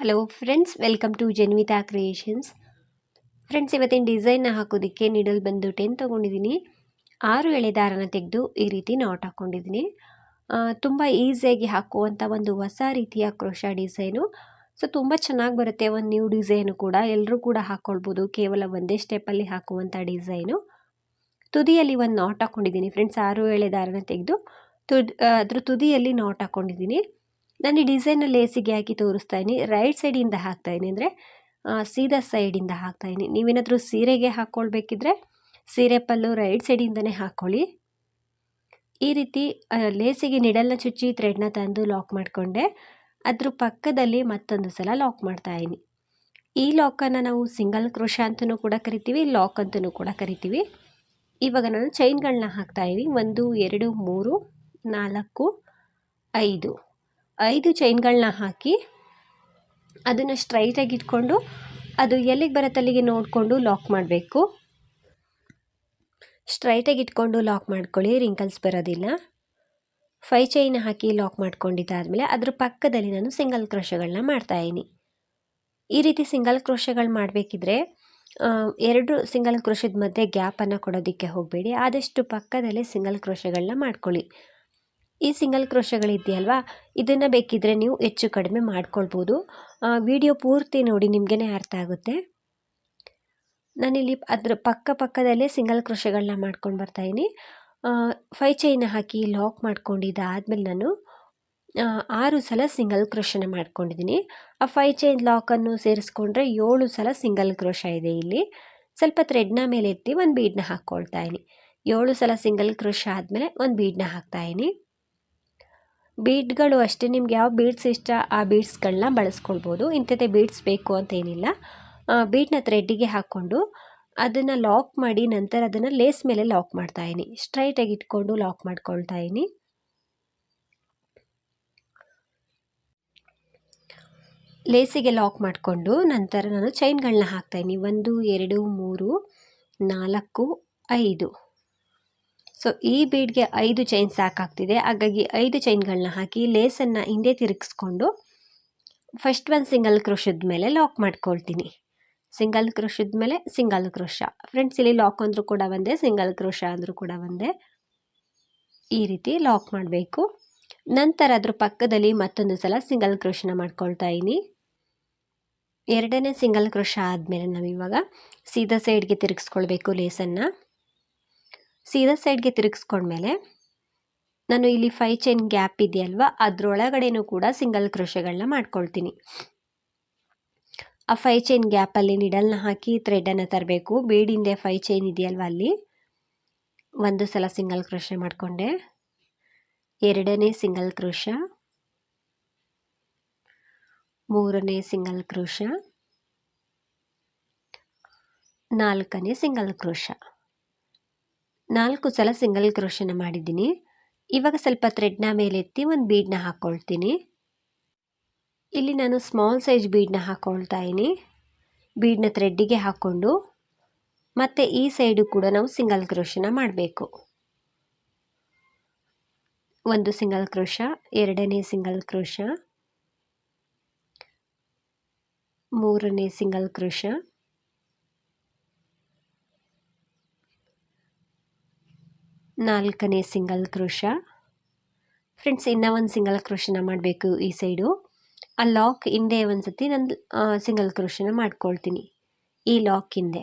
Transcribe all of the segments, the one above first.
Hello friends welcome to Janvita creations friends ಇವತ್ತಿನ ಡಿಸೈನ್ನ ಹಾಕೋದಕ್ಕೆ ನೀಡಲ್ ಬಂದು ಟೆನ್ ತೊಗೊಂಡಿದ್ದೀನಿ ಆರು ಎಳೆ ದಾರನ ತೆಗೆದು ಈ ರೀತಿ ನಾಟ್ ಹಾಕ್ಕೊಂಡಿದ್ದೀನಿ ತುಂಬ ಈಸಿಯಾಗಿ ಹಾಕುವಂಥ ಒಂದು ಹೊಸ ರೀತಿಯ ಕ್ರೋಶ ಡಿಸೈನು ಸೊ ತುಂಬ ಚೆನ್ನಾಗಿ ಬರುತ್ತೆ ಒಂದು ನ್ಯೂ ಡಿಸೈನು ಕೂಡ. ಎಲ್ಲರೂ ಕೂಡ ಹಾಕ್ಕೊಳ್ಬೋದು ಕೇವಲ ಒಂದೇ ಸ್ಟೆಪ್ಪಲ್ಲಿ ಹಾಕುವಂಥ ಡಿಸೈನು ತುದಿಯಲ್ಲಿ ಒಂದು ನಾಟ್ ಹಾಕ್ಕೊಂಡಿದ್ದೀನಿ ಫ್ರೆಂಡ್ಸ್ ಆರು ಎಳೆ ದಾರನ ತೆಗೆದು ತುದ್ ಅದ್ರ ತುದಿಯಲ್ಲಿ ನಾಟ್ ಹಾಕ್ಕೊಂಡಿದ್ದೀನಿ ನಾನು ಈ ಡಿಸೈನ್ ಲೇಸಿಗೆ ಹಾಕಿ ತೋರಿಸ್ತಾ ಇದ್ದೀನಿ. ರೈಟ್ ಸೈಡಿಂದ ಹಾಕ್ತಾಯಿನಿ ಅಂದರೆ ಸೀದಾ ಸೈಡಿಂದ ಹಾಕ್ತಾಯಿನಿ ನೀವೇನಾದರೂ ಸೀರೆಗೆ ಹಾಕ್ಕೊಳ್ಬೇಕಿದ್ರೆ ಸೀರೆ ಪಲ್ಲು ರೈಟ್ ಸೈಡಿಂದನೇ ಹಾಕ್ಕೊಳ್ಳಿ ಈ ರೀತಿ ಲೇಸಿಗೆ ನಿಡಲ್ನ ಚುಚ್ಚಿ ಥ್ರೆಡ್ನ ತಂದು ಲಾಕ್ ಮಾಡಿಕೊಂಡೆ. ಅದ್ರ ಪಕ್ಕದಲ್ಲಿ ಮತ್ತೊಂದು ಸಲ ಲಾಕ್ ಮಾಡ್ತಾಯಿನಿ ಈ ಲಾಕನ್ನು ನಾವು ಸಿಂಗಲ್ ಕ್ರೋಶ ಅಂತಲೂ ಕೂಡ ಕರಿತೀವಿ, ಲಾಕ್ ಅಂತಲೂ ಕೂಡ ಕರಿತೀವಿ. ಇವಾಗ ನಾನು ಚೈನ್ಗಳನ್ನ ಹಾಕ್ತಾಯಿದ್ದೀನಿ ಒಂದು, ಎರಡು, ಮೂರು, ನಾಲ್ಕು, ಐದು. ಐದು ಚೈನ್ಗಳನ್ನ ಹಾಕಿ ಅದನ್ನು ಸ್ಟ್ರೈಟಾಗಿ ಇಟ್ಕೊಂಡು ಅದು ಎಲ್ಲಿಗೆ ಬರತ್ತಲ್ಲಿಗೆ ನೋಡಿಕೊಂಡು ಲಾಕ್ ಮಾಡಬೇಕು. ಸ್ಟ್ರೈಟಾಗಿ ಇಟ್ಕೊಂಡು ಲಾಕ್ ಮಾಡ್ಕೊಳ್ಳಿ ರಿಂಕಲ್ಸ್ ಬರೋದಿಲ್ಲ. ಫೈ ಚೈನ್ ಹಾಕಿ ಲಾಕ್ ಮಾಡ್ಕೊಂಡಿದ್ದಾದಮೇಲೆ ಅದ್ರ ಪಕ್ಕದಲ್ಲಿ ನಾನು ಸಿಂಗಲ್ ಕ್ರೋಶಗಳನ್ನ ಮಾಡ್ತಾಯಿದ್ದೀನಿ ಈ ರೀತಿ ಸಿಂಗಲ್ ಕ್ರೋಶಗಳು ಮಾಡಬೇಕಿದ್ರೆ ಎರಡು ಸಿಂಗಲ್ ಕ್ರೋಶದ ಮಧ್ಯೆ ಗ್ಯಾಪನ್ನು ಕೊಡೋದಕ್ಕೆ ಹೋಗಬೇಡಿ. ಆದಷ್ಟು ಪಕ್ಕದಲ್ಲೇ ಸಿಂಗಲ್ ಕ್ರೋಶಗಳನ್ನ ಮಾಡ್ಕೊಳ್ಳಿ. ಈ ಸಿಂಗಲ್ ಕ್ರೋಶಗಳಿದೆಯಲ್ವಾ ಇದನ್ನು ಬೇಕಿದ್ದರೆ ನೀವು ಹೆಚ್ಚು ಕಡಿಮೆ ಮಾಡ್ಕೊಳ್ಬೋದು. ವಿಡಿಯೋ ಪೂರ್ತಿ ನೋಡಿ ನಿಮಗೇ ಅರ್ಥ ಆಗುತ್ತೆ. ನಾನಿಲ್ಲಿ ಅದರ ಪಕ್ಕ ಪಕ್ಕದಲ್ಲೇ ಸಿಂಗಲ್ ಕ್ರೋಶಗಳನ್ನ ಮಾಡ್ಕೊಂಡು ಬರ್ತಾಯಿದ್ದೀನಿ ಫೈ ಚೈನ ಹಾಕಿ ಲಾಕ್ ಮಾಡ್ಕೊಂಡಿದ್ದಾದಮೇಲೆ ನಾನು ಆರು ಸಲ ಸಿಂಗಲ್ ಕ್ರೋಶನ ಮಾಡ್ಕೊಂಡಿದ್ದೀನಿ ಆ ಫೈ ಚೈನ್ ಲಾಕನ್ನು ಸೇರಿಸ್ಕೊಂಡ್ರೆ ಏಳು ಸಲ ಸಿಂಗಲ್ ಕ್ರೋಶ ಇದೆ ಇಲ್ಲಿ. ಸ್ವಲ್ಪ ಥ್ರೆಡ್ನ ಮೇಲೆ ಎತ್ತಿ ಒಂದು ಬೀಡನ್ನ ಹಾಕ್ಕೊಳ್ತಾ ಇದ್ದೀನಿ ಏಳು ಸಲ ಸಿಂಗಲ್ ಕ್ರೋಶ ಆದಮೇಲೆ ಒಂದು ಬೀಡನ್ನ ಹಾಕ್ತಾಯಿದ್ದೀನಿ ಬೀಡ್ಗಳು ಅಷ್ಟೇ, ನಿಮ್ಗೆ ಯಾವ ಬೀಡ್ಸ್ ಇಷ್ಟ ಆ ಬೀಟ್ಸ್ಗಳನ್ನ ಬಳಸ್ಕೊಳ್ಬೋದು. ಇಂಥದ್ದೇ ಬೀಟ್ಸ್ ಬೇಕು ಅಂತ ಏನಿಲ್ಲ. ಬೀಡ್ನ ಥ್ರೆಡ್ಡಿಗೆ ಹಾಕ್ಕೊಂಡು ಅದನ್ನು ಲಾಕ್ ಮಾಡಿ ನಂತರ ಅದನ್ನು ಲೇಸ್ ಮೇಲೆ ಲಾಕ್ ಮಾಡ್ತಾಯಿನಿ ಸ್ಟ್ರೈಟಾಗಿ ಇಟ್ಕೊಂಡು ಲಾಕ್ ಮಾಡ್ಕೊಳ್ತಾ ಇದ್ದೀನಿ. ಲೇಸಿಗೆ ಲಾಕ್ ಮಾಡಿಕೊಂಡು ನಂತರ ನಾನು ಚೈನ್ಗಳನ್ನ ಹಾಕ್ತಾಯಿನಿ ಒಂದು, ಎರಡು, ಮೂರು, ನಾಲ್ಕು, ಐದು. ಸೊ ಈ ಬೀಡ್ಗೆ ಐದು ಚೈನ್ ಸಾಕಾಗ್ತಿದೆ. ಹಾಗಾಗಿ ಐದು ಚೈನ್ಗಳನ್ನ ಹಾಕಿ ಲೇಸನ್ನು ಹಿಂದೆ ತಿರುಗಿಸ್ಕೊಂಡು ಫಸ್ಟ್ ಒಂದು ಸಿಂಗಲ್ ಕ್ರೋಶದ ಮೇಲೆ ಲಾಕ್ ಮಾಡ್ಕೊಳ್ತೀನಿ. ಸಿಂಗಲ್ ಕ್ರೋಶದ ಮೇಲೆ ಸಿಂಗಲ್ ಕ್ರೋಶ ಫ್ರೆಂಡ್ಸ್ ಇಲ್ಲಿ ಲಾಕ್ ಅಂದರೂ ಕೂಡ ಒಂದೇ ಸಿಂಗಲ್ ಕ್ರೋಶ ಅಂದರೂ ಕೂಡ ಒಂದೇ. ಈ ರೀತಿ ಲಾಕ್ ಮಾಡಬೇಕು. ನಂತರ ಅದ್ರ ಪಕ್ಕದಲ್ಲಿ ಮತ್ತೊಂದು ಸಲ ಸಿಂಗಲ್ ಕ್ರೋಶನ ಮಾಡ್ಕೊಳ್ತಾ ಇದ್ದೀನಿ ಎರಡನೇ ಸಿಂಗಲ್ ಕ್ರೋಶ ಆದಮೇಲೆ ನಾವಿವಾಗ ಸೀದಾ ಸೈಡ್ಗೆ ತಿರುಗಿಸ್ಕೊಳ್ಬೇಕು ಲೇಸನ್ನು ಸೀದಾ ಸೈಡ್ಗೆ ತಿರುಗಿಸ್ಕೊಂಡ್ಮೇಲೆ ನಾನು ಇಲ್ಲಿ ಫೈ ಚೈನ್ ಗ್ಯಾಪ್ ಇದೆಯಲ್ವ, ಅದರೊಳಗಡೆನೂ ಕೂಡ ಸಿಂಗಲ್ ಕ್ರೋಶಗಳನ್ನ ಮಾಡ್ಕೊಳ್ತೀನಿ. ಆ ಫೈ ಚೈನ್ ಗ್ಯಾಪಲ್ಲಿ ನಿಡಲ್ನ ಹಾಕಿ ಥ್ರೆಡನ್ನು ತರಬೇಕು. ಬೀಡಿಂದೆ ಫೈ ಚೈನ್ ಇದೆಯಲ್ವ ಅಲ್ಲಿ? ಒಂದು ಸಲ ಸಿಂಗಲ್ ಕ್ರೋಶ ಮಾಡಿಕೊಂಡೆ. ಎರಡನೇ ಸಿಂಗಲ್ ಕ್ರೋಶ ಮೂರನೇ ಸಿಂಗಲ್ ಕ್ರೋಶ ನಾಲ್ಕನೇ ಸಿಂಗಲ್ ಕ್ರೋಶ ನಾಲ್ಕು ಸಲ ಸಿಂಗಲ್ ಕ್ರೋಷನ ಮಾಡಿದ್ದೀನಿ. ಇವಾಗ ಸ್ವಲ್ಪ ಥ್ರೆಡ್ನ ಮೇಲೆತ್ತಿ ಒಂದು ಬೀಡನ್ನ ಹಾಕ್ಕೊಳ್ತೀನಿ ಇಲ್ಲಿ ನಾನು ಸ್ಮಾಲ್ ಸೈಜ್ ಬೀಡನ್ನ ಹಾಕ್ಕೊಳ್ತಾ ಇದ್ದೀನಿ. ಬೀಡನ್ನ ಥ್ರೆಡ್ಡಿಗೆ ಹಾಕ್ಕೊಂಡು ಮತ್ತು ಈ ಸೈಡು ಕೂಡ ನಾವು ಸಿಂಗಲ್ ಕ್ರೋಷನ ಮಾಡಬೇಕು. ಒಂದು ಸಿಂಗಲ್ ಕ್ರೋಶ ಎರಡನೇ ಸಿಂಗಲ್ ಕ್ರೋಶ ಮೂರನೇ ಸಿಂಗಲ್ ಕ್ರೋಶ ನಾಲ್ಕನೇ ಸಿಂಗಲ್ ಕ್ರೋಶ ಫ್ರೆಂಡ್ಸ್ ಇನ್ನೂ ಒಂದು ಸಿಂಗಲ್ ಕ್ರೋಶನ ಮಾಡಬೇಕು ಈ ಸೈಡು. ಆ ಲಾಕ್ ಹಿಂದೆ ಒಂದು ಸತಿ ನಾನು ಸಿಂಗಲ್ ಕ್ರೋಶನ ಮಾಡ್ಕೊಳ್ತೀನಿ. ಈ ಲಾಕ್ ಹಿಂದೆ.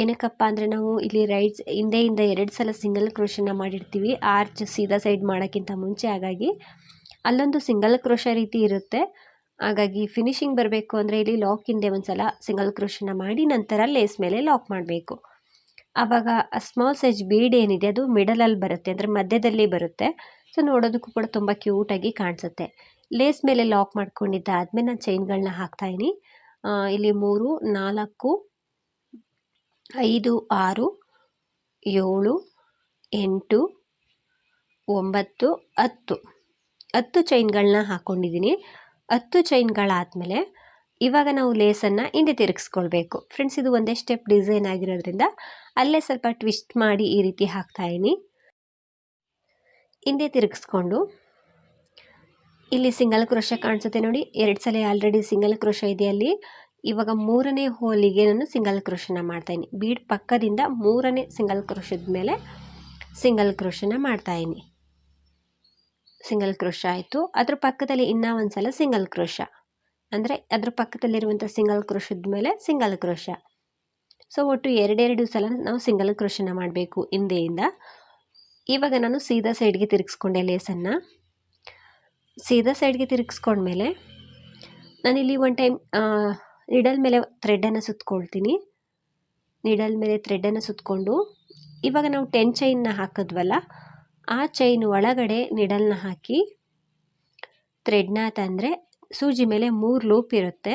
ಏನಕ್ಕಪ್ಪ ಅಂದರೆ ನಾವು ಇಲ್ಲಿ ರೈಟ್ಸ್ ಹಿಂದೆಯಿಂದ ಎರಡು ಸಲ ಸಿಂಗಲ್ ಕ್ರೋಶನ ಮಾಡಿರ್ತೀವಿ. ಆರ್ಚ್ ಸೀದಾ ಸೈಡ್ ಮಾಡೋಕ್ಕಿಂತ ಮುಂಚೆ. ಹಾಗಾಗಿ ಅಲ್ಲೊಂದು ಸಿಂಗಲ್ ಕ್ರೋಶ ರೀತಿ ಇರುತ್ತೆ. ಹಾಗಾಗಿ ಫಿನಿಶಿಂಗ್ ಬರಬೇಕು ಅಂದರೆ ಇಲ್ಲಿ ಲಾಕ್ ಹಿಂದೆ ಒಂದು ಸಲ ಸಿಂಗಲ್ ಕ್ರೋಶನ ಮಾಡಿ ನಂತರ ಲೇಸ್ ಮೇಲೆ ಲಾಕ್ ಮಾಡಬೇಕು. ಆವಾಗ ಸ್ಮಾಲ್ ಸೈಜ್ ಬೀಡ್ ಏನಿದೆ, ಅದು ಮಿಡಲಲ್ಲಿ ಬರುತ್ತೆ, ಅಂದರೆ ಮಧ್ಯದಲ್ಲಿ ಬರುತ್ತೆ. ಸೊ ನೋಡೋದಕ್ಕೂ ಕೂಡ ತುಂಬ ಕ್ಯೂಟಾಗಿ ಕಾಣಿಸುತ್ತೆ. ಲೇಸ್ ಮೇಲೆ ಲಾಕ್ ಮಾಡ್ಕೊಂಡಿದ್ದಾದಮೇಲೆ ನಾನು ಚೈನ್ಗಳನ್ನ ಹಾಕ್ತಾಯಿನಿ ಇಲ್ಲಿ ಮೂರು, ನಾಲ್ಕು, ಐದು, ಆರು, ಏಳು, ಎಂಟು, ಒಂಬತ್ತು, ಹತ್ತು. ಹತ್ತು ಚೈನ್ಗಳನ್ನ ಹಾಕ್ಕೊಂಡಿದ್ದೀನಿ ಹತ್ತು ಚೈನ್ಗಳಾದಮೇಲೆ ಇವಾಗ ನಾವು ಲೇಸನ್ನು ಹಿಂದೆ ತಿರುಗಿಸ್ಕೊಳ್ಬೇಕು. ಫ್ರೆಂಡ್ಸ್ ಇದು ಒಂದೇ ಸ್ಟೆಪ್ ಡಿಸೈನ್ ಆಗಿರೋದ್ರಿಂದ ಅಲ್ಲೇ ಸ್ವಲ್ಪ ಟ್ವಿಸ್ಟ್ ಮಾಡಿ ಈ ರೀತಿ ಹಾಕ್ತಾಯಿನಿ ಹಿಂದೆ ತಿರುಗಿಸ್ಕೊಂಡು. ಇಲ್ಲಿ ಸಿಂಗಲ್ ಕ್ರೋಶ ಕಾಣಿಸುತ್ತೆ ನೋಡಿ. ಎರಡು ಸಲ ಆಲ್ರೆಡಿ ಸಿಂಗಲ್ ಕ್ರೋಶ ಇದೆ ಅಲ್ಲಿ. ಇವಾಗ ಮೂರನೇ ಹೋಲಿಗೆ ನಾನು ಸಿಂಗಲ್ ಕ್ರೋಶನ ಮಾಡ್ತಾಯಿನಿ ಬೀಡ್ ಪಕ್ಕದಿಂದ ಮೂರನೇ ಸಿಂಗಲ್ ಕ್ರೋಶದ ಮೇಲೆ ಸಿಂಗಲ್ ಕ್ರೋಶನ ಮಾಡ್ತಾಯಿನಿ ಸಿಂಗಲ್ ಕ್ರೋಶ ಆಯಿತು. ಅದ್ರ ಪಕ್ಕದಲ್ಲಿ ಇನ್ನೂ ಒಂದು ಸಲ ಸಿಂಗಲ್ ಕ್ರೋಶ. ಅಂದರೆ ಅದ್ರ ಪಕ್ಕದಲ್ಲಿರುವಂಥ ಸಿಂಗಲ್ ಕ್ರೋಶದ ಮೇಲೆ ಸಿಂಗಲ್ ಕ್ರೋಶ. ಸೊ ಒಟ್ಟು ಎರಡೆರಡು ಸಲ ನಾವು ಸಿಂಗಲ್ ಕ್ರೋಶನ ಮಾಡಬೇಕು ಹಿಂದೆಯಿಂದ. ಇವಾಗ ನಾನು ಸೀದಾ ಸೈಡ್ಗೆ ತಿರುಗಿಸ್ಕೊಂಡೆ ಲೇಸನ್ನು ಸೀದಾ ಸೈಡ್ಗೆ ತಿರುಗಿಸ್ಕೊಂಡ್ಮೇಲೆ ನಾನಿಲ್ಲಿ ಒನ್ ಟೈಮ್ ನಿಡಲ್ ಮೇಲೆ ಥ್ರೆಡನ್ನು ಸುತ್ಕೊಳ್ತೀನಿ. ನಿಡಲ್ ಮೇಲೆ ಥ್ರೆಡನ್ನು ಸುತ್ತಕೊಂಡು ಇವಾಗ ನಾವು ಟೆನ್ ಚೈನ್ನ ಹಾಕಿದ್ವಲ್ಲ, ಆ ಚೈನ್ ಒಳಗಡೆ ನಿಡಲ್ನ ಹಾಕಿ ಥ್ರೆಡ್ನ ತಂದರೆ ಸೂಜಿ ಮೇಲೆ ಮೂರು ಲೂಪ್ ಇರುತ್ತೆ.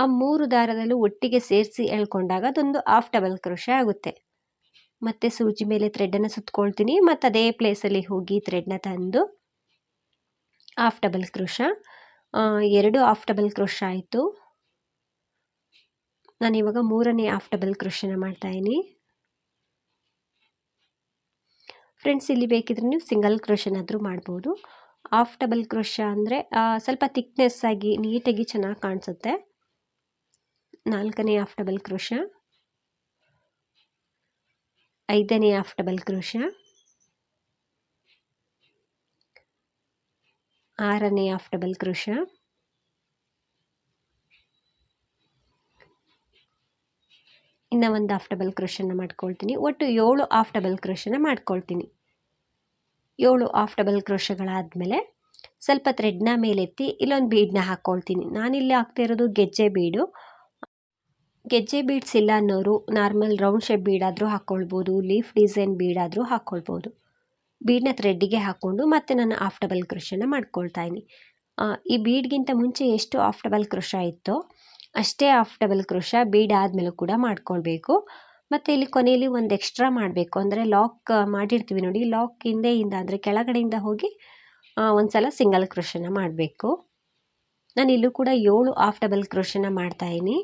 ಆ ಮೂರು ದಾರದಲ್ಲೂ ಒಟ್ಟಿಗೆ ಸೇರಿಸಿ ಎಳ್ಕೊಂಡಾಗ ಅದೊಂದು ಆಫ್ ಡಬಲ್ ಕ್ರೋಶ ಆಗುತ್ತೆ. ಮತ್ತು ಸೂಜಿ ಮೇಲೆ ಥ್ರೆಡನ್ನು ಸುತ್ಕೊಳ್ತೀನಿ. ಮತ್ತು ಅದೇ ಪ್ಲೇಸಲ್ಲಿ ಹೋಗಿ ಥ್ರೆಡ್ನ ತಂದು ಆಫ್ ಡಬಲ್ ಕ್ರೋಶ ಎರಡು ಆಫ್ ಡಬಲ್ ಕ್ರೋಶ ಆಯಿತು. ನಾನಿವಾಗ ಮೂರನೇ ಆಫ್ ಡಬಲ್ ಕ್ರೋಶನ ಮಾಡ್ತಾಯಿನಿ ಫ್ರೆಂಡ್ಸ್ ಇಲ್ಲಿ ಬೇಕಿದ್ರೆ ನೀವು ಸಿಂಗಲ್ ಕ್ರೋಶನಾದರೂ ಮಾಡ್ಬೋದು. ಆಫ್ ಡಬಲ್ ಕ್ರೋಶ ಅಂದರೆ ಸ್ವಲ್ಪ ಥಿಕ್ನೆಸ್ ಆಗಿ ನೀಟಾಗಿ ಚೆನ್ನಾಗಿ ಕಾಣಿಸುತ್ತೆ. ನಾಲ್ಕನೇ ಆಫ್ ಡಬಲ್ ಕ್ರೋಶ ಐದನೇ ಆಫ್ ಡಬಲ್ ಕ್ರೋಶ ಆರನೇ ಆಫ್ ಡಬಲ್ ಕ್ರೋಶ ಇನ್ನು ಒಂದು ಆಫ್ ಡಬಲ್ ಕ್ರೋಶನ ಮಾಡ್ಕೊಳ್ತೀನಿ. ಒಟ್ಟು ಏಳು ಆಫ್ ಡಬಲ್ ಕ್ರೋಶನ ಮಾಡ್ಕೊಳ್ತೀನಿ. ಏಳು ಆಫ್ ಡಬಲ್ ಕ್ರೋಶಗಳಾದಮೇಲೆ ಸ್ವಲ್ಪ ಥ್ರೆಡ್ನ ಮೇಲೆತ್ತಿ ಇಲ್ಲೊಂದು ಬೀಡನ್ನ ಹಾಕ್ಕೊಳ್ತೀನಿ ನಾನಿಲ್ಲಿ ಹಾಕ್ತಾ ಇರೋದು ಗೆಜ್ಜೆ ಬೀಡು. ಗೆಜ್ಜೆ ಬೀಡ್ಸ್ ಇಲ್ಲ ಅನ್ನೋರು ನಾರ್ಮಲ್ ರೌಂಡ್ ಶೇಪ್ ಬೀಡಾದರೂ ಹಾಕ್ಕೊಳ್ಬೋದು ಲೀಫ್ ಡಿಸೈನ್ ಬೀಡಾದರೂ ಹಾಕ್ಕೊಳ್ಬೋದು ಬೀಡನ್ನ ಥ್ರೆಡ್ಡಿಗೆ ಹಾಕ್ಕೊಂಡು ಮತ್ತೆ ನಾನು ಆಫ್ ಡಬಲ್ ಕ್ರೋಶನ ಮಾಡ್ಕೊಳ್ತಾ ಇದ್ದೀನಿ. ಈ ಬೀಡ್ಗಿಂತ ಮುಂಚೆ ಎಷ್ಟು ಆಫ್ ಡಬಲ್ ಕ್ರೋಶ ಇತ್ತೋ ಅಷ್ಟೇ ಆಫ್ ಡಬಲ್ ಕ್ರೋಶ ಬೀಡ್ ಆದಮೇಲೂ ಕೂಡ ಮಾಡ್ಕೊಳ್ಬೇಕು. ಮತ್ತು ಇಲ್ಲಿ ಕೊನೆಯಲ್ಲಿ ಒಂದು ಎಕ್ಸ್ಟ್ರಾ ಮಾಡಬೇಕು. ಅಂದರೆ ಲಾಕ್ ಮಾಡಿರ್ತೀವಿ ನೋಡಿ, ಲಾಕ್ ಹಿಂದೆಯಿಂದ ಅಂದರೆ ಕೆಳಗಡೆಯಿಂದ ಹೋಗಿ ಒಂದು ಸಲ ಸಿಂಗಲ್ ಕ್ರೋಶನ ಮಾಡಬೇಕು. ನಾನು ಇಲ್ಲೂ ಕೂಡ ಏಳು ಆಫ್ ಡಬಲ್ ಕ್ರೋಶನ ಮಾಡ್ತಾಯಿನಿ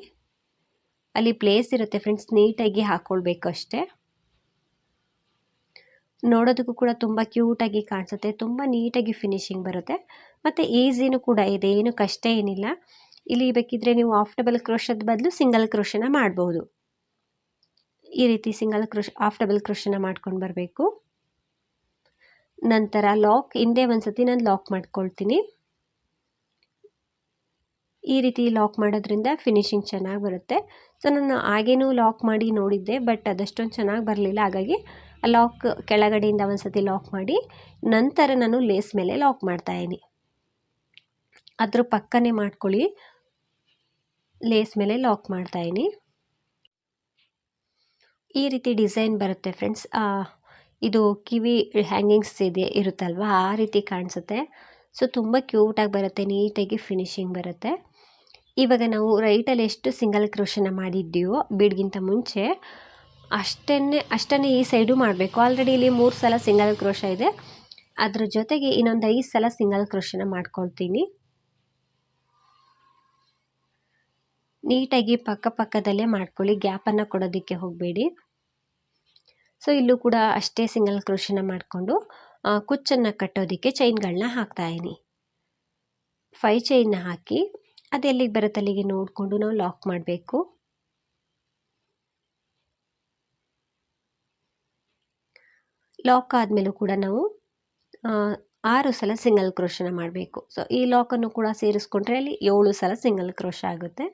ಅಲ್ಲಿ ಪ್ಲೇಸ್ ಇರುತ್ತೆ ಫ್ರೆಂಡ್ಸ್ ನೀಟಾಗಿ ಹಾಕ್ಕೊಳ್ಬೇಕು ಅಷ್ಟೇ. ನೋಡೋದಕ್ಕೂ ಕೂಡ ತುಂಬ ಕ್ಯೂಟಾಗಿ ಕಾಣಿಸುತ್ತೆ, ತುಂಬ ನೀಟಾಗಿ ಫಿನಿಶಿಂಗ್ ಬರುತ್ತೆ. ಮತ್ತು ಈಸಿನೂ ಕೂಡ ಇದೆ, ಏನು ಕಷ್ಟ ಏನಿಲ್ಲ. ಇಲ್ಲಿ ಬೇಕಿದ್ರೆ ನೀವು ಆಫ್ ಡಬಲ್ ಕ್ರೋಶದ ಬದಲು ಸಿಂಗಲ್ ಕ್ರೋಶನ ಮಾಡ್ಬೋದು. ಈ ರೀತಿ ಸಿಂಗಲ್ ಕ್ರೋಶ್ ಆಫ್ ಡಬಲ್ ಕ್ರೋಶನ ಮಾಡ್ಕೊಂಡು ಬರಬೇಕು. ನಂತರ ಲಾಕ್ ಹಿಂದೆ ಒಂದು ಸತಿ ನಾನು ಲಾಕ್ ಮಾಡ್ಕೊಳ್ತೀನಿ. ಈ ರೀತಿ ಲಾಕ್ ಮಾಡೋದ್ರಿಂದ ಫಿನಿಶಿಂಗ್ ಚೆನ್ನಾಗಿ ಬರುತ್ತೆ. ಸೊ ನಾನು ಹಾಗೇನೂ ಲಾಕ್ ಮಾಡಿ ನೋಡಿದ್ದೆ, ಬಟ್ ಅದಷ್ಟೊಂದು ಚೆನ್ನಾಗಿ ಬರಲಿಲ್ಲ. ಹಾಗಾಗಿ ಲಾಕ್ ಕೆಳಗಡೆಯಿಂದ ಒಂದು ಸತಿ ಲಾಕ್ ಮಾಡಿ, ನಂತರ ನಾನು ಲೇಸ್ ಮೇಲೆ ಲಾಕ್ ಮಾಡ್ತಾಯಿದ್ದೀನಿ ಅದ್ರ ಪಕ್ಕನೇ ಮಾಡ್ಕೊಳ್ಳಿ. ಲೇಸ್ ಮೇಲೆ ಲಾಕ್ ಮಾಡ್ತಾಯಿದ್ದೀನಿ ಈ ರೀತಿ ಡಿಸೈನ್ ಬರುತ್ತೆ ಫ್ರೆಂಡ್ಸ್. ಇದು ಕಿವಿ ಹ್ಯಾಂಗಿಂಗ್ಸ್ ಇದೆ, ಇರುತ್ತಲ್ವ? ಆ ರೀತಿ ಕಾಣಿಸುತ್ತೆ. ಸೊ, ತುಂಬ ಕ್ಯೂಟಾಗಿ ಬರುತ್ತೆ, ನೀಟಾಗಿ ಫಿನಿಶಿಂಗ್ ಬರುತ್ತೆ. ಇವಾಗ ನಾವು ರೈಟಲ್ಲಿ ಎಷ್ಟು ಸಿಂಗಲ್ ಕ್ರೋಷನ ಮಾಡಿದ್ದೀವೋ ಬೀಡ್ಗಿಂತ ಮುಂಚೆ ಅಷ್ಟನ್ನೇ ಅಷ್ಟನ್ನೇ ಈ ಸೈಡು ಮಾಡಬೇಕು. ಆಲ್ರೆಡಿ ಇಲ್ಲಿ ಮೂರು ಸಲ ಸಿಂಗಲ್ ಕ್ರೋಶ ಇದೆ. ಅದ್ರ ಜೊತೆಗೆ ಇನ್ನೊಂದು ಐದು ಸಲ ಸಿಂಗಲ್ ಕ್ರೋಶನ ಮಾಡ್ಕೊಳ್ತೀನಿ. ನೀಟಾಗಿ ಪಕ್ಕ ಪಕ್ಕದಲ್ಲೇ ಮಾಡ್ಕೊಳ್ಳಿ. ಗ್ಯಾಪನ್ನು ಕೊಡೋದಕ್ಕೆ ಹೋಗಬೇಡಿ. ಸೊ ಇಲ್ಲೂ ಕೂಡ ಅಷ್ಟೇ ಸಿಂಗಲ್ ಕ್ರೋಶನ ಮಾಡಿಕೊಂಡು ಕುಚ್ಚನ್ನು ಕಟ್ಟೋದಕ್ಕೆ ಚೈನ್ಗಳನ್ನ ಹಾಕ್ತಾಯಿನಿ ಫೈ ಚೈನ್ನ ಹಾಕಿ ಅದು ಎಲ್ಲಿಗೆ ಬರುತ್ತೆ ಅಲ್ಲಿಗೆ ನೋಡಿಕೊಂಡು ನಾವು ಲಾಕ್ ಮಾಡಬೇಕು. ಲಾಕ್ ಆದಮೇಲೂ ಕೂಡ ನಾವು ಆರು ಸಲ ಸಿಂಗಲ್ ಕ್ರೋಶನ ಮಾಡಬೇಕು. ಸೊ ಈ ಲಾಕನ್ನು ಕೂಡ ಸೇರಿಸ್ಕೊಂಡ್ರೆ ಅಲ್ಲಿ ಏಳು ಸಲ ಸಿಂಗಲ್ ಕ್ರೋಶ ಆಗುತ್ತೆ.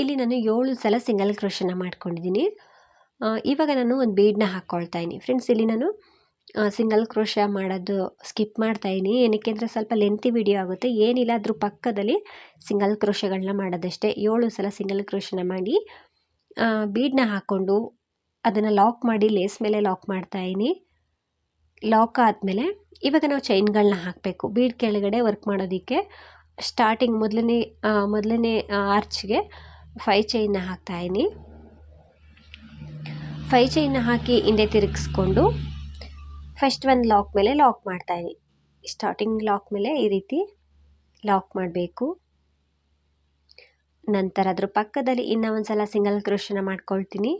ಇಲ್ಲಿ ನಾನು ಏಳು ಸಲ ಸಿಂಗಲ್ ಕ್ರೋಶನ ಮಾಡ್ಕೊಂಡಿದ್ದೀನಿ. ಇವಾಗ ನಾನು ಒಂದು ಬೀಡನ್ನ ಹಾಕ್ಕೊಳ್ತಾ ಇದ್ದೀನಿ. ಫ್ರೆಂಡ್ಸ್ ಇಲ್ಲಿ ನಾನು ಸಿಂಗಲ್ ಕ್ರೋಶ ಮಾಡೋದು ಸ್ಕಿಪ್ ಮಾಡ್ತಾಯಿನಿ ಏನಕ್ಕೆ ಅಂದರೆ ಸ್ವಲ್ಪ ಲೆಂತಿ ವಿಡಿಯೋ ಆಗುತ್ತೆ. ಏನಿಲ್ಲ ಅದ್ರ ಪಕ್ಕದಲ್ಲಿ ಸಿಂಗಲ್ ಕ್ರೋಶಗಳನ್ನ ಮಾಡೋದಷ್ಟೇ. ಏಳು ಸಲ ಸಿಂಗಲ್ ಕ್ರೋಶನ ಮಾಡಿ ಬೀಡನ್ನ ಹಾಕ್ಕೊಂಡು ಅದನ್ನು ಲಾಕ್ ಮಾಡಿ ಲೇಸ್ ಮೇಲೆ ಲಾಕ್ ಮಾಡ್ತಾಯಿನಿ ಲಾಕ್ ಆದಮೇಲೆ ಇವಾಗ ನಾವು ಚೈನ್ಗಳನ್ನ ಹಾಕಬೇಕು. ಬೀಡ್ ಕೆಳಗಡೆ ವರ್ಕ್ ಮಾಡೋದಕ್ಕೆ ಸ್ಟಾರ್ಟಿಂಗ್ ಮೊದಲನೇ ಮೊದಲನೇ ಆರ್ಚ್ಗೆ ಫೈ ಚೈನ್ನ ಹಾಕ್ತಾಯಿನಿ ಫೈ ಚೈನ್ನ ಹಾಕಿ ಹಿಂದೆ ತಿರುಗಿಸ್ಕೊಂಡು ಫಸ್ಟ್ ಒಂದು ಲಾಕ್ ಮೇಲೆ ಲಾಕ್ ಮಾಡ್ತಾಯಿದ್ದೀನಿ ಸ್ಟಾರ್ಟಿಂಗ್ ಲಾಕ್ ಮೇಲೆ ಈ ರೀತಿ ಲಾಕ್ ಮಾಡಬೇಕು. ನಂತರ ಅದ್ರ ಪಕ್ಕದಲ್ಲಿ ಇನ್ನೂ ಒಂದು ಸಲ ಸಿಂಗಲ್ ಕ್ರೋಶನ ಮಾಡ್ಕೊಳ್ತೀನಿ.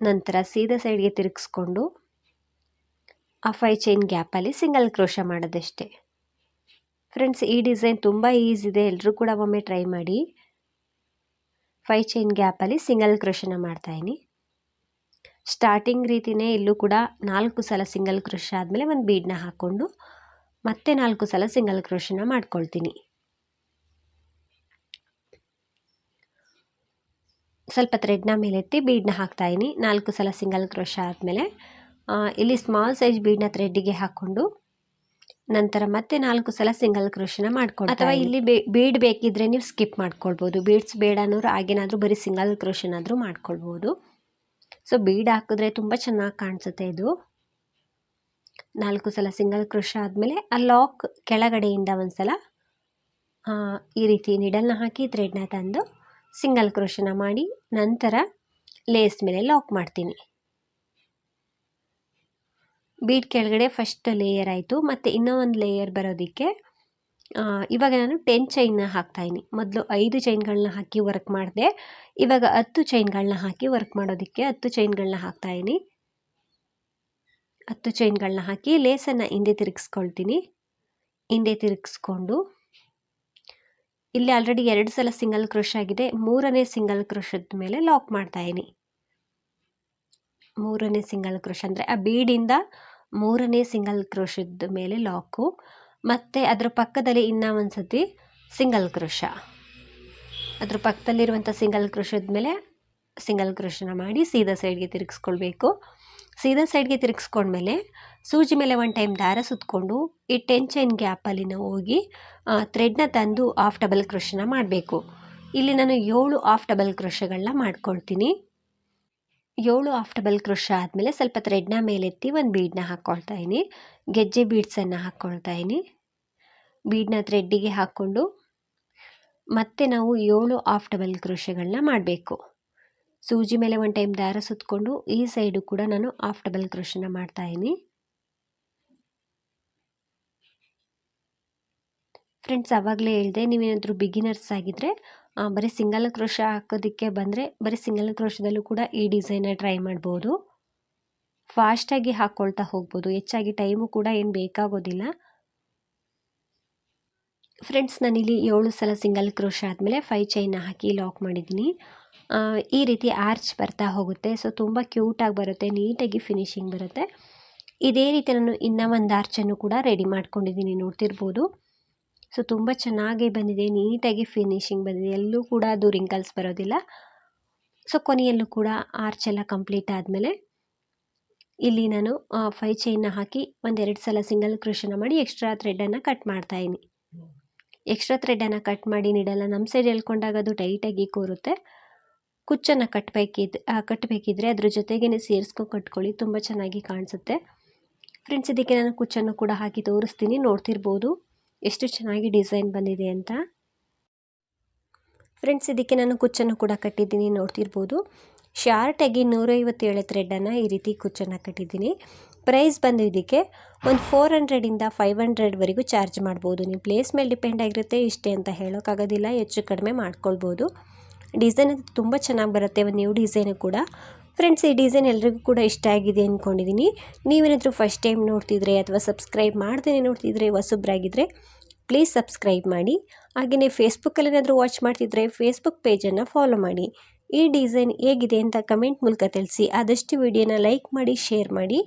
ನಂತರ ಸೀದಾ ಸೈಡ್ಗೆ ತಿರುಗಿಸ್ಕೊಂಡು ಆ ಫೈ ಚೈನ್ ಗ್ಯಾಪಲ್ಲಿ ಸಿಂಗಲ್ ಕ್ರೋಶ ಮಾಡೋದಷ್ಟೇ. ಫ್ರೆಂಡ್ಸ್ ಈ ಡಿಸೈನ್ ತುಂಬ ಈಸಿ ಇದೆ. ಎಲ್ಲರೂ ಕೂಡ ಒಮ್ಮೆ ಟ್ರೈ ಮಾಡಿ. ಫೈ ಚೈನ್ ಗ್ಯಾಪಲ್ಲಿ ಸಿಂಗಲ್ ಕ್ರೋಶನ ಮಾಡ್ತಾಯಿನಿ ಸ್ಟಾರ್ಟಿಂಗ್ ರೀತಿಯೇ ಇಲ್ಲೂ ಕೂಡ ನಾಲ್ಕು ಸಲ ಸಿಂಗಲ್ ಕ್ರೋಶ ಆದಮೇಲೆ ಒಂದು ಬೀಡನ್ನ ಹಾಕ್ಕೊಂಡು ಮತ್ತೆ ನಾಲ್ಕು ಸಲ ಸಿಂಗಲ್ ಕ್ರೋಶನ ಮಾಡ್ಕೊಳ್ತೀನಿ. ಸ್ವಲ್ಪ ಥ್ರೆಡ್ನ ಮೇಲೆತ್ತಿ ಬೀಡನ್ನ ಹಾಕ್ತಾಯಿನಿ ನಾಲ್ಕು ಸಲ ಸಿಂಗಲ್ ಕ್ರೋಶ ಆದಮೇಲೆ ಇಲ್ಲಿ ಸ್ಮಾಲ್ ಸೈಜ್ ಬೀಡನ್ನ ಥ್ರೆಡ್ಡಿಗೆ ಹಾಕ್ಕೊಂಡು ನಂತರ ಮತ್ತೆ ನಾಲ್ಕು ಸಲ ಸಿಂಗಲ್ ಕ್ರೋಶನ ಮಾಡ್ಕೊಂಡು ಅಥವಾ ಇಲ್ಲಿ ಬೀಡ್ ಬೇಕಿದ್ರೆ ನೀವು ಸ್ಕಿಪ್ ಮಾಡ್ಕೊಳ್ಬೋದು. ಬೀಡ್ಸ್ ಬೇಡ ಅನ್ನೋರು ಹಾಗೇನಾದರೂ ಬರೀ ಸಿಂಗಲ್ ಕ್ರೋಶನಾದರೂ ಮಾಡ್ಕೊಳ್ಬೋದು. ಸೊ ಬೀಡ್ ಹಾಕಿದ್ರೆ ತುಂಬ ಚೆನ್ನಾಗಿ ಕಾಣಿಸುತ್ತೆ ಇದು. ನಾಲ್ಕು ಸಲ ಸಿಂಗಲ್ ಕ್ರೋಶ ಆದಮೇಲೆ ಆ ಲಾಕ್ ಕೆಳಗಡೆಯಿಂದ ಒಂದು ಸಲ ಈ ರೀತಿ ನಿಡಲ್ನ ಹಾಕಿ ಥ್ರೆಡ್ನ ತಂದು ಸಿಂಗಲ್ ಕ್ರೋಶನ ಮಾಡಿ ನಂತರ ಲೇಸ್ ಮೇಲೆ ಲಾಕ್ ಮಾಡ್ತೀನಿ. ಬೀಡ್ ಕೆಳಗಡೆ ಫಸ್ಟ್ ಲೇಯರ್ ಆಯಿತು, ಮತ್ತು ಇನ್ನೂ ಒಂದು ಲೇಯರ್ ಬರೋದಕ್ಕೆ ಇವಾಗ ನಾನು ಟೆನ್ ಚೈನ್ನ ಹಾಕ್ತಾಯಿನಿ ಮೊದಲು ಐದು ಚೈನ್ಗಳನ್ನ ಹಾಕಿ ವರ್ಕ್ ಮಾಡಿದೆ. ಇವಾಗ ಹತ್ತು ಚೈನ್ಗಳನ್ನ ಹಾಕಿ ವರ್ಕ್ ಮಾಡೋದಕ್ಕೆ ಹತ್ತು ಚೈನ್ಗಳನ್ನ ಹಾಕ್ತಾಯಿನಿ ಹತ್ತು ಚೈನ್ಗಳನ್ನ ಹಾಕಿ ಲೇಸನ್ನು ಹಿಂದೆ ತಿರುಗಿಸ್ಕೊಳ್ತೀನಿ. ಹಿಂದೆ ತಿರುಗಿಸ್ಕೊಂಡು ಇಲ್ಲಿ ಆಲ್ರೆಡಿ ಎರಡು ಸಲ ಸಿಂಗಲ್ ಕ್ರೋಶ್ ಆಗಿದೆ. ಮೂರನೇ ಸಿಂಗಲ್ ಕ್ರೋಶದ ಮೇಲೆ ಲಾಕ್ ಮಾಡ್ತಾಯಿನಿ ಮೂರನೇ ಸಿಂಗಲ್ ಕ್ರೋಶ್ ಅಂದರೆ ಆ ಬೀಡಿಂದ ಮೂರನೇ ಸಿಂಗಲ್ ಕ್ರೋಶದ ಮೇಲೆ ಲಾಕು ಮತ್ತು ಅದರ ಪಕ್ಕದಲ್ಲಿ ಇನ್ನೂ ಒಂದು ಸತಿ ಸಿಂಗಲ್ ಕ್ರೋಶ ಅದ್ರ ಪಕ್ಕದಲ್ಲಿರುವಂಥ ಸಿಂಗಲ್ ಕೃಷದ ಮೇಲೆ ಸಿಂಗಲ್ ಕ್ರೋಶನ ಮಾಡಿ ಸೀದಾ ಸೈಡ್ಗೆ ತಿರುಗಿಸ್ಕೊಳ್ಬೇಕು. ಸೀದಾ ಸೈಡ್ಗೆ ತಿರುಗಿಸ್ಕೊಂಡ್ಮೇಲೆ ಸೂಜಿ ಮೇಲೆ ಒಂದು ಟೈಮ್ ದಾರ ಸುತ್ತಕೊಂಡು ಈ ಟೆನ್ ಚೈನ್ ಗ್ಯಾಪಲ್ಲಿ ನಾವು ಹೋಗಿ ಥ್ರೆಡ್ನ ತಂದು ಆಫ್ ಡಬಲ್ ಕ್ರೋಶನ ಮಾಡಬೇಕು. ಇಲ್ಲಿ ನಾನು ಏಳು ಆಫ್ ಡಬಲ್ ಕ್ರೋಶಗಳನ್ನ ಮಾಡ್ಕೊಳ್ತೀನಿ. ಏಳು ಆಫ್ಟಬಲ್ ಕ್ರೋಶ ಆದಮೇಲೆ ಸ್ವಲ್ಪ ಥ್ರೆಡ್ನ ಮೇಲೆತ್ತಿ ಒಂದು ಬೀಡನ್ನ ಹಾಕ್ಕೊಳ್ತಾ ಇದ್ದೀನಿ. ಗೆಜ್ಜೆ ಬೀಡ್ಸನ್ನು ಹಾಕ್ಕೊಳ್ತಾ ಇದ್ದೀನಿ. ಬೀಡನ್ನ ಥ್ರೆಡ್ಡಿಗೆ ಹಾಕ್ಕೊಂಡು ಮತ್ತೆ ನಾವು ಏಳು ಆಫ್ ಡಬಲ್ ಕ್ರೋಶಗಳನ್ನ ಮಾಡಬೇಕು. ಸೂಜಿ ಮೇಲೆ ಒಂದು ಟೈಮ್ ದಾರ ಸುತ್ತಕೊಂಡು ಈ ಸೈಡು ಕೂಡ ನಾನು ಆಫ್ ಡಬಲ್ ಕ್ರೋಶನ ಮಾಡ್ತಾಯಿದ್ದೀನಿ ಫ್ರೆಂಡ್ಸ್ ಆವಾಗಲೇ ಹೇಳಿದೆ, ನೀವೇನಾದರೂ ಬಿಗಿನರ್ಸ್ ಆಗಿದ್ದರೆ ಬರೀ ಸಿಂಗಲ್ ಕ್ರೋಶ ಹಾಕೋದಕ್ಕೆ ಬಂದರೆ ಬರೀ ಸಿಂಗಲ್ ಕ್ರೋಶದಲ್ಲೂ ಕೂಡ ಈ ಡಿಸೈನ ಟ್ರೈ ಮಾಡ್ಬೋದು. ಫಾಸ್ಟಾಗಿ ಹಾಕ್ಕೊಳ್ತಾ ಹೋಗ್ಬೋದು. ಹೆಚ್ಚಾಗಿ ಟೈಮು ಕೂಡ ಏನು ಬೇಕಾಗೋದಿಲ್ಲ. ಫ್ರೆಂಡ್ಸ್ ನಾನಿಲ್ಲಿ ಏಳು ಸಲ ಸಿಂಗಲ್ ಕ್ರೋಶ ಆದಮೇಲೆ ಫೈ ಚೈನ ಹಾಕಿ ಲಾಕ್ ಮಾಡಿದ್ದೀನಿ. ಈ ರೀತಿ ಆರ್ಚ್ ಬರ್ತಾ ಹೋಗುತ್ತೆ. ಸೊ ತುಂಬ ಕ್ಯೂಟಾಗಿ ಬರುತ್ತೆ. ನೀಟಾಗಿ ಫಿನಿಶಿಂಗ್ ಬರುತ್ತೆ. ಇದೇ ರೀತಿ ನಾನು ಇನ್ನೂ ಒಂದು ಆರ್ಚನ್ನು ಕೂಡ ರೆಡಿ ಮಾಡ್ಕೊಂಡಿದ್ದೀನಿ. ನೋಡ್ತಿರ್ಬೋದು. ಸೊ ತುಂಬ ಚೆನ್ನಾಗಿ ಬಂದಿದೆ, ನೀಟಾಗಿ ಫಿನಿಶಿಂಗ್ ಬಂದಿದೆ. ಎಲ್ಲೂ ಕೂಡ ಅದು ರಿಂಕಲ್ಸ್ ಬರೋದಿಲ್ಲ. ಸೊ ಕೊನೆಯಲ್ಲೂ ಕೂಡ ಆರ್ಚ್ ಎಲ್ಲ ಕಂಪ್ಲೀಟ್ ಆದಮೇಲೆ ಇಲ್ಲಿ ನಾನು ಫೈ ಚೈನ್ನ ಹಾಕಿ ಒಂದೆರಡು ಸಲ ಸಿಂಗಲ್ ಕ್ರೋಶನ ಮಾಡಿ ಎಕ್ಸ್ಟ್ರಾ ಥ್ರೆಡನ್ನು ಕಟ್ ಮಾಡ್ತಾಯಿನಿ ಎಕ್ಸ್ಟ್ರಾ ಥ್ರೆಡನ್ನು ಕಟ್ ಮಾಡಿ ನೀಡಲ್ಲ ನಮ್ಮ ಸೈಡ್ ಎಳ್ಕೊಂಡಾಗ ಅದು ಟೈಟಾಗಿ ಕೂರುತ್ತೆ. ಕುಚ್ಚನ್ನು ಕಟ್ಟಬೇಕಿದ್ ಕಟ್ಟಬೇಕಿದ್ರೆ ಅದ್ರ ಜೊತೆಗೇ ಸೇರಿಸ್ಕೊಂಡು ಕಟ್ಕೊಳ್ಳಿ. ತುಂಬ ಚೆನ್ನಾಗಿ ಕಾಣಿಸುತ್ತೆ. ಫ್ರೆಂಡ್ಸ್ ಇದಕ್ಕೆ ನಾನು ಕುಚ್ಚನ್ನು ಕೂಡ ಹಾಕಿ ತೋರಿಸ್ತೀನಿ. ನೋಡ್ತಿರ್ಬೋದು. ಎಷ್ಟು ಚೆನ್ನಾಗಿ ಡಿಸೈನ್ ಬಂದಿದೆ ಅಂತ. ಫ್ರೆಂಡ್ಸ್, ಇದಕ್ಕೆ ನಾನು ಕುಚ್ಚನ್ನು ಕೂಡ ಕಟ್ಟಿದ್ದೀನಿ, ನೋಡ್ತಿರ್ಬೋದು. ಶಾರ್ಟಾಗಿ ನೂರೈವತ್ತೇಳು ಥ್ರೆಡನ್ನು ಈ ರೀತಿ ಕುಚ್ಚನ್ನು ಕಟ್ಟಿದ್ದೀನಿ. ಪ್ರೈಸ್ ಬಂದು ಇದಕ್ಕೆ ಒಂದು ಫೋರ್ ಹಂಡ್ರೆಡಿಂದ ಫೈವ್ ಹಂಡ್ರೆಡ್ವರೆಗೂ ಚಾರ್ಜ್ ಮಾಡ್ಬೋದು. ನೀವು ಪ್ಲೇಸ್ ಮೇಲೆ ಡಿಪೆಂಡ್ ಆಗಿರುತ್ತೆ, ಇಷ್ಟೇ ಅಂತ ಹೇಳೋಕ್ಕಾಗೋದಿಲ್ಲ, ಹೆಚ್ಚು ಕಡಿಮೆ ಮಾಡ್ಕೊಳ್ಬೋದು. ಡಿಸೈನ್ ತುಂಬ ಚೆನ್ನಾಗಿ ಬರುತ್ತೆ, ಒಂದು ನ್ಯೂ ಡಿಸೈನು ಕೂಡ. ಫ್ರೆಂಡ್ಸ್ ಈ ಡಿಸೈನ್ ಎಲ್ರಿಗೂ ಕೂಡ ಇಷ್ಟ ಆಗಿದೆ ಅಂದ್ಕೊಂಡಿದ್ದೀನಿ ನೀವೇನಾದರೂ ಫಸ್ಟ್ ಟೈಮ್ ನೋಡ್ತಿದ್ರೆ ಅಥವಾ ಸಬ್ಸ್ಕ್ರೈಬ್ ಮಾಡ್ದೇ ನೋಡ್ತಿದ್ರೆ ಹೊಸಬ್ರಾಗಿದ್ದರೆ ಪ್ಲೀಸ್ ಸಬ್ಸ್ಕ್ರೈಬ್ ಮಾಡಿ. ಹಾಗೆಯೇ ಫೇಸ್ಬುಕ್ಕಲ್ಲಿ ಏನಾದರೂ ವಾಚ್ ಮಾಡ್ತಿದ್ರೆ ಫೇಸ್ಬುಕ್ ಪೇಜನ್ನು ಫಾಲೋ ಮಾಡಿ. ಈ ಡಿಸೈನ್ ಹೇಗಿದೆ ಅಂತ ಕಮೆಂಟ್ ಮೂಲಕ ತಿಳಿಸಿ. ಆದಷ್ಟು ವಿಡಿಯೋನ ಲೈಕ್ ಮಾಡಿ ಶೇರ್ ಮಾಡಿ.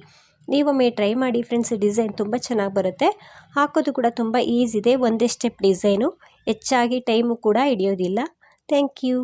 ನೀವೊಮ್ಮೆ ಟ್ರೈ ಮಾಡಿ. ಫ್ರೆಂಡ್ಸ್ ಡಿಸೈನ್ ತುಂಬ ಚೆನ್ನಾಗಿ ಬರುತ್ತೆ. ಹಾಕೋದು ಕೂಡ ತುಂಬ ಈಸಿ ಇದೆ. ಒಂದೇ ಸ್ಟೆಪ್ ಡಿಸೈನು ಹೆಚ್ಚಾಗಿ ಟೈಮು ಕೂಡ ಹಿಡಿಯೋದಿಲ್ಲ. Thank you